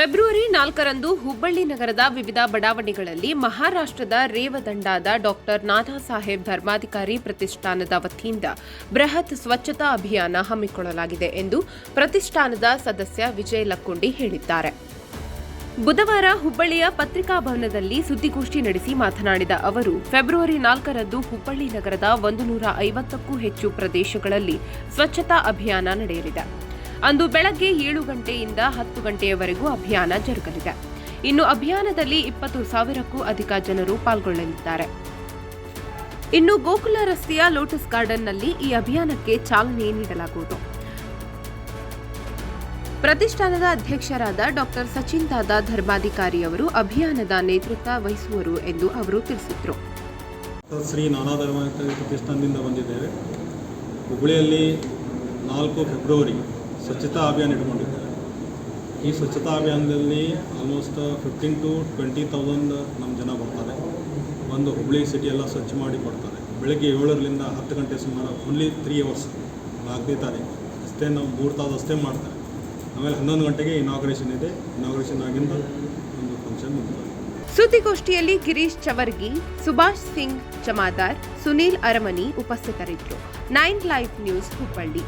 February ನಾಲ್ಕರಂದು ಹುಬ್ಬಳ್ಳಿ ನಗರದ ವಿವಿಧ ಬಡಾವಣೆಗಳಲ್ಲಿ ಮಹಾರಾಷ್ಟ್ರದ ರೇವದಂಡಾದ ಡಾಕ್ಟರ್ ನಾನಾ ಸಾಹೇಬ್ ಧರ್ಮಾಧಿಕಾರಿ ಪ್ರತಿಷ್ಠಾನದ ವತಿಯಿಂದ ಬೃಹತ್ ಸ್ವಚ್ಛತಾ ಅಭಿಯಾನ ಹಮ್ಮಿಕೊಳ್ಳಲಾಗಿದೆ ಎಂದು ಪ್ರತಿಷ್ಠಾನದ ಸದಸ್ಯ ವಿಜಯ ಲಕ್ಕುಂಡಿ ಹೇಳಿದ್ದಾರೆ. ಬುಧವಾರ ಹುಬ್ಬಳ್ಳಿಯ ಪತ್ರಿಕಾ ಭವನದಲ್ಲಿ ಸುದ್ದಿಗೋಷ್ಠಿ ನಡೆಸಿ ಮಾತನಾಡಿದ ಅವರು, ಫೆಬ್ರವರಿ ನಾಲ್ಕರಂದು ಹುಬ್ಬಳ್ಳಿ ನಗರದ ಒಂದು ನೂರ ಐವತ್ತಕ್ಕೂ ಹೆಚ್ಚು ಪ್ರದೇಶಗಳಲ್ಲಿ ಸ್ವಚ್ಛತಾ ಅಭಿಯಾನ ನಡೆಯಲಿದೆ. ಅಂದು ಬೆಳಗ್ಗೆ ಏಳು ಗಂಟೆಯಿಂದ ಹತ್ತು ಗಂಟೆಯವರೆಗೂ ಅಭಿಯಾನ ಜರುಗಲಿದೆ. ಇನ್ನು ಅಭಿಯಾನದಲ್ಲಿ ಇಪ್ಪತ್ತು ಸಾವಿರಕ್ಕೂ ಅಧಿಕ ಜನರು ಪಾಲ್ಗೊಳ್ಳಲಿದ್ದಾರೆ. ಇನ್ನು ಗೋಕುಲ ರಸ್ತೆಯ ಲೋಟಸ್ ಗಾರ್ಡನ್ನಲ್ಲಿ ಈ ಅಭಿಯಾನಕ್ಕೆ ಚಾಲನೆ ನೀಡಲಾಗುವುದು. ಪ್ರತಿಷ್ಠಾನದ ಅಧ್ಯಕ್ಷರಾದ ಡಾಕ್ಟರ್ ಸಚಿನ್ ದಾದಾ ಧರ್ಮಾಧಿಕಾರಿ ಅವರು ಅಭಿಯಾನದ ನೇತೃತ್ವ ವಹಿಸುವರು ಎಂದು ಅವರು ತಿಳಿಸಿದರು. ಶ್ರೀ ನಾನಾ ಪ್ರತಿಷ್ಠಾನದಿಂದ ಬಂದಿದ್ದೇವೆ. ಹುಬ್ಬಳ್ಳಿಯಲ್ಲಿ ನಾಲ್ಕು ಫೆಬ್ರವರಿ ಸ್ವಚ್ಛತಾ ಅಭಿಯಾನ ಇಟ್ಕೊಂಡಿದ್ದಾರೆ. ಈ ಸ್ವಚ್ಛತಾ ಅಭಿಯಾನದಲ್ಲಿ almost fifteen to twenty thousand ನಮ್ಮ ಜನ ಬರ್ತಾರೆ. ಒಂದು ಹುಬ್ಬಳ್ಳಿ ಸಿಟಿ ಎಲ್ಲ ಸ್ವಚ್ಛ ಮಾಡಿ ಕೊಡ್ತಾರೆ. ಬೆಳಗ್ಗೆ ಏಳರಿಂದ ಹತ್ತು ಗಂಟೆ ಸುಮಾರು ಫುಲ್ಲಿ ತ್ರೀ ಅವರ್ಸ್ ನಾಲ್ಕನೇ ತಾರೀಕು. ಅಷ್ಟೇ ನಾವು ಮೂರು ತಾಸು ಅಷ್ಟೇ ಮಾಡ್ತಾರೆ. ಆಮೇಲೆ ಹನ್ನೊಂದು ಗಂಟೆಗೆ ಇನಾಗ್ರೇಷನ್ ಇದೆ. ಇನಾಗ್ರೇಷನ್ ಆಗಿಂದ ಒಂದು ಫಂಕ್ಷನ್ ಸುದ್ದಿಗೋಷ್ಠಿಯಲ್ಲಿ ಗಿರೀಶ್ ಚವರ್ಗಿ, ಸುಭಾಷ್ ಸಿಂಗ್ ಚಮಾದಾರ್, ಸುನೀಲ್ ಅರಮನಿ ಉಪಸ್ಥಿತರಿದ್ದರು. Nine life news Hubballi.